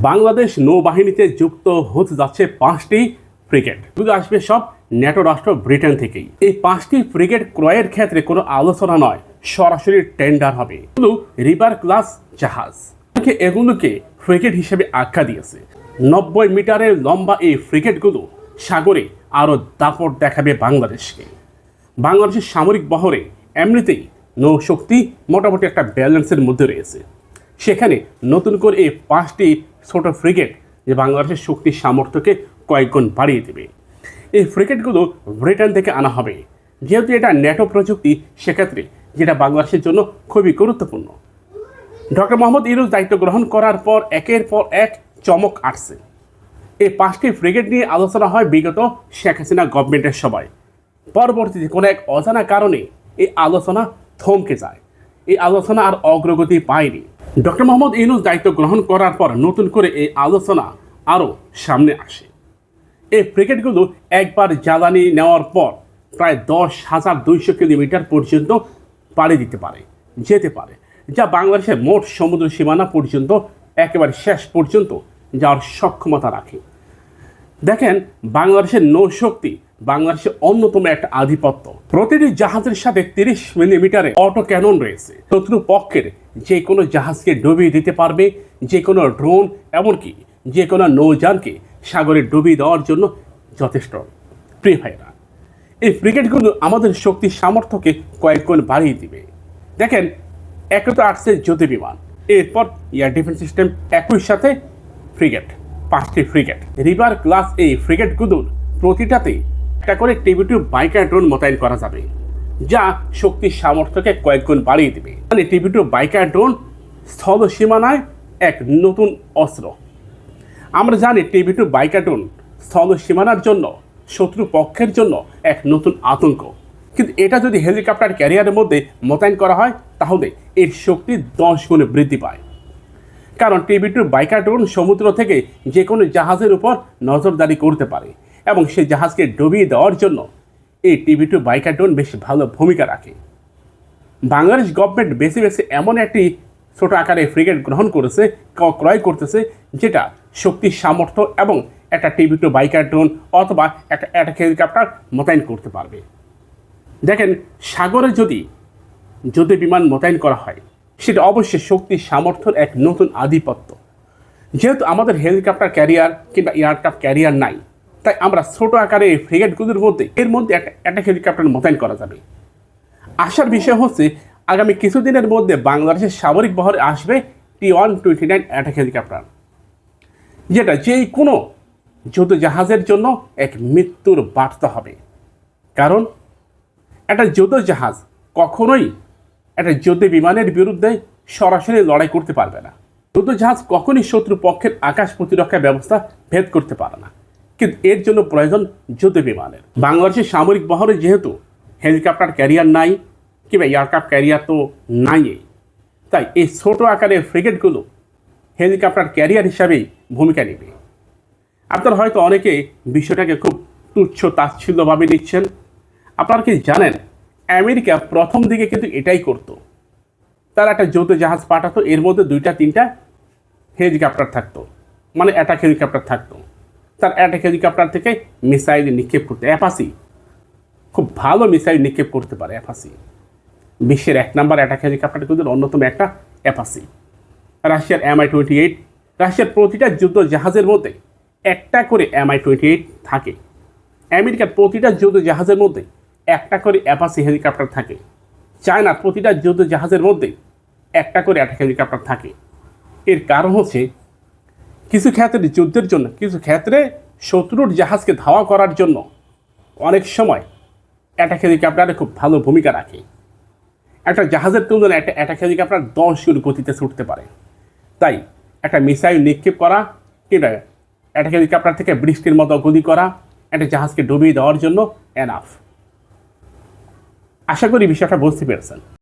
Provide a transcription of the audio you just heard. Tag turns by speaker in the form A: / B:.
A: বাংলাদেশ নৌবাহিনীতে যুক্ত হতে যাচ্ছে পাঁচটি ফ্রিগেট শুধু আসবে সব ন্যাটো রাষ্ট্র ব্রিটেন থেকেই। এই পাঁচটি ফ্রিগেট ক্রয়ের ক্ষেত্রে কোনো আলোচনা নয়, সরাসরি টেন্ডার হবে। শুধু রিভার ক্লাস জাহাজ। এগুলোকে ফ্রিগেট হিসেবে আখ্যা দিয়েছে। নব্বই মিটারের লম্বা এই ফ্রিগেটগুলো সাগরে আরও দাপট দেখাবে বাংলাদেশকে। বাংলাদেশের সামরিক বহরে এমনিতেই নৌশক্তি মোটামুটি একটা ব্যালেন্সের মধ্যে রয়েছে। সেখানে নতুন করে এই পাঁচটি ছোট ফ্রিগেট যে বাংলাদেশের শক্তি সামর্থ্যকে কয়েকগুণ বাড়িয়ে দেবে। এই ফ্রিগেটগুলো ব্রিটেন থেকে আনা হবে। যেহেতু এটা ন্যাটো প্রযুক্তি, সেক্ষেত্রে যেটা বাংলাদেশের জন্য খুবই গুরুত্বপূর্ণ। ডক্টর মোহাম্মদ ইরুজ দায়িত্ব গ্রহণ করার পর একের পর এক চমক আসছে। এই পাঁচটি ফ্রিগেট নিয়ে আলোচনা হয় বিগত শেখ হাসিনা গভর্নমেন্টের সবাই পরবর্তীতে কোনো এক অজানা কারণে এই আলোচনা থমকে যায়। এই আলোচনা আর অগ্রগতি পায়নি। ডক্টর মোহাম্মদ ইউনুস দায়িত্ব গ্রহণ করার পর নতুন করে এই আলোচনা আরও সামনে আসে। এই ফ্রিগেটগুলো একবার জ্বালানি নেওয়ার পর প্রায় দশ হাজার দুইশো কিলোমিটার পর্যন্ত পাড়ি দিতে পারে, যেতে পারে, যা বাংলাদেশের মোট সমুদ্র সীমানা পর্যন্ত একেবারে শেষ পর্যন্ত যাওয়ার সক্ষমতা রাখে। দেখেন, বাংলাদেশের নৌশক্তি বাংলাদেশের অন্যতম একটা আধিপত্য। প্রতিটি জাহাজের সাথে তিরিশ মিলিমিটারে অটো ক্যানন রয়েছে। শত্রু পক্ষের যে কোনো জাহাজকে ডুবিয়ে দিতে পারবে, যে কোনো ড্রোন, এমনকি যে কোনো নৌযানকে সাগরে ডুবিয়ে দেওয়ার জন্য যথেষ্ট। প্রিয় ভাইরা এই ফ্রিগেটগুলো আমাদের শক্তি সামর্থ্যকে কয়েক গুণ বাড়িয়ে দিবে। দেখেন একে তো আসছে জ্যোতি বিমান এরপর এয়ার ডিফেন্স সিস্টেম একই সাথে ফ্রিগেট, পাঁচটি ফ্রিগেট। রিভার ক্লাস এই ফ্রিগেটগুলোর প্রতিটাতেই একটা করে টিভি টু বাইকার ড্রোন মোতায়েন করা যাবে, যা শক্তি সামর্থ্যকে কয়েকগুণ বাড়িয়ে দেবে। মানে টিভি টু বাইকার ড্রোন স্থল সীমানায় এক নতুন অস্ত্র। আমরা জানি টিভি টু বাইকাটুন স্থল সীমানার জন্য, শত্রু পক্ষের জন্য এক নতুন আতঙ্ক। কিন্তু এটা যদি হেলিকপ্টার ক্যারিয়ারের মধ্যে মোতায়েন করা হয়, তাহলে এর শক্তি দশ গুণে বৃদ্ধি পায়। কারণ টিভি টু বাইকাটুন সমুদ্র থেকে যে কোনো জাহাজের উপর নজরদারি করতে পারে। এবং সেই জাহাজকে ডুবিয়ে দেওয়ার জন্য এই টিভি টু বাইকার ড্রোন বেশ ভালো ভূমিকা রাখে। বাংলাদেশ গভর্নমেন্ট বেশি বেশি এমন একটি ছোট আকারে ফ্রিগেট গ্রহণ করেছে, ক্রয় করতেছে, যেটা শক্তি, সামর্থ্য এবং একটা টিভি টু বাইকার ড্রোন অথবা একটা অ্যাটাক হেলিকপ্টার মোতায়েন করতে পারবে। দেখেন, সাগরে যদি যদি বিমান মোতায়েন করা হয়, সেটা অবশ্যই শক্তি, সামর্থ্যের এক নতুন আধিপত্য। যেহেতু আমাদের হেলিকপ্টার ক্যারিয়ার কিংবা এয়ারক্রাফট ক্যারিয়ার নাই তাই আমরা ছোট আকারে ফ্রিগেটগুলোর মধ্যে, এর মধ্যে একটা অ্যাটাক হেলিকপ্টার মোতায়েন করা যাবে। আসার বিষয় হচ্ছে, আগামী কিছুদিনের মধ্যে বাংলাদেশের সামরিক বহরে আসবে T one twenty nine attack helicopter যেটা যে কোনো যুদ্ধ জাহাজের জন্য এক মৃত্যুর বার্তা হবে। কারণ, একটা যুদ্ধ জাহাজ কখনোই একটা যুদ্ধ বিমানের বিরুদ্ধে সরাসরি লড়াই করতে পারবে না। যুদ্ধ জাহাজ কখনই শত্রু পক্ষের আকাশ প্রতিরক্ষা ব্যবস্থা ভেদ করতে পারে না। কিন্তু এর জন্য প্রয়োজন যুদ্ধ বিমানের। বাংলাদেশের সামরিক বহরে যেহেতু হেলিকপ্টার ক্যারিয়ার নাই, কিংবা এয়ারক্রাফট ক্যারিয়ার তো নাই তাই এই ছোট আকারের ফ্রিগেটগুলো হেলিকপ্টার ক্যারিয়ার হিসাবেই ভূমিকা নেবে। আপনারা হয়তো অনেকে বিষয়টাকে খুব তুচ্ছ তাচ্ছিল্যভাবে নিচ্ছেন। আপনারা কি জানেন, আমেরিকা প্রথম দিকে কিন্তু এটাই করতো। তারা একটা যৌথ জাহাজ পাঠাতো, এর মধ্যে দুইটা, তিনটা হেলিকপ্টার থাকতো। মানে অ্যাটাক হেলিকপ্টার থাকতো। তার অ্যাটাক হেলিকপ্টার থেকে মিসাইল নিক্ষেপ করতে অ্যাপাসি খুব ভালো মিসাইল নিক্ষেপ করতে পারে অ্যাপাসি বিশ্বের এক নম্বর অ্যাটাক হেলিকপ্টারগুলোর অন্যতম একটা অ্যাপাসি রাশিয়ার এমআই টোয়েন্টি এইট রাশিয়ার প্রতিটা যুদ্ধ জাহাজের মধ্যে একটা করে এমআই টোয়েন্টি এইট থাকে। আমেরিকার প্রতিটা যুদ্ধ জাহাজের মধ্যে একটা করে অ্যাপাসি হেলিকপ্টার থাকে। চায়নার প্রতিটা যুদ্ধ জাহাজের মধ্যে একটা করে অ্যাটাক হেলিকপ্টার থাকে। এর কারণ হচ্ছে কিছু ক্ষেত্রে যুদ্ধের জন্য, কিছু ক্ষেত্রে শত্রুর জাহাজকে ধাওয়া করার জন্য অনেক সময় অ্যাটাক হেলিকপ্টারে খুব ভালো ভূমিকা রাখে। একটা জাহাজের তুলনায় একটা অ্যাটাক হেলিকপ্টার দশ গুণ গতিতে ছুটতে পারে। তাই একটা মিসাইল নিক্ষেপ করা কিংবা অ্যাটাক হেলিকপ্টার থেকে বৃষ্টির মতো গুলি করা, একটা জাহাজকে ডুবিয়ে দেওয়ার জন্য এনাফ আশা করি বিষয়টা বুঝতে পেরেছেন।